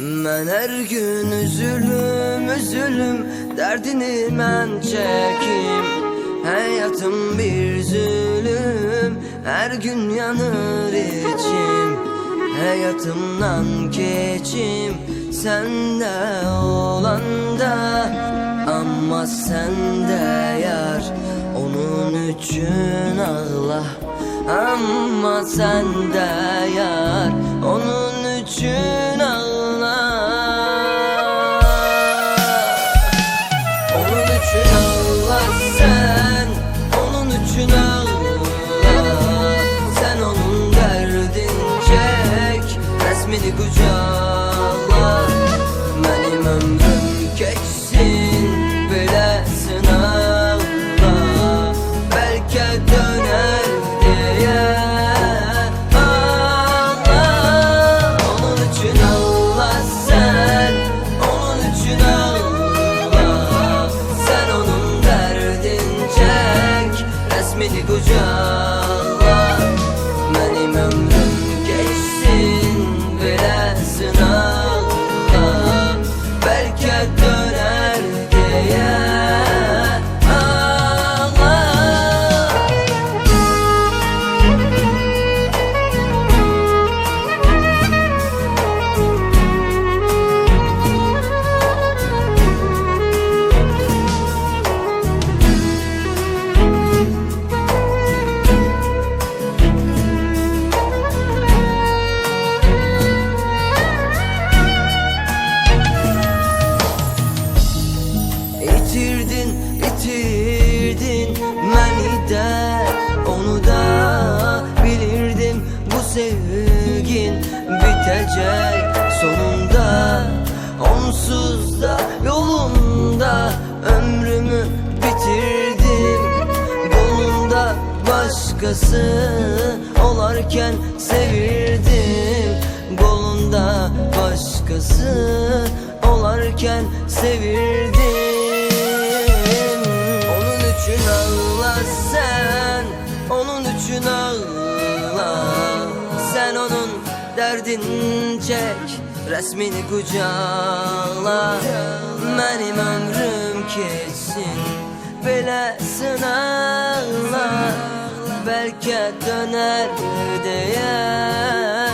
Her gün üzülüm üzülüm Derdini ben çekim Hayatım bir zulüm Her gün yanır içim. Hayatımdan geçim Sende olan da Ama sende yar. Onun için ağla Ama sende yar. Onun için ağla Resmini kucağla Benim ömrüm geçsin Böyle sınavla Belki döner diye Ağla Onun için ağla sen Onun için ağla Sen onun derdin çek Resmini kucağla Benim ömrüm de Onu da bilirdim bu sevgin bitecek sonunda. Onsuz da yolunda ömrümü bitirdim. Yolunda başkası olarken sevirdim. Kolunda başkası olarken sevirdim için ağla sen Onun için ağla. Sen onun derdin çek Resmini kucağla Benim ömrüm geçsin Böyle sınavla Belki döner diye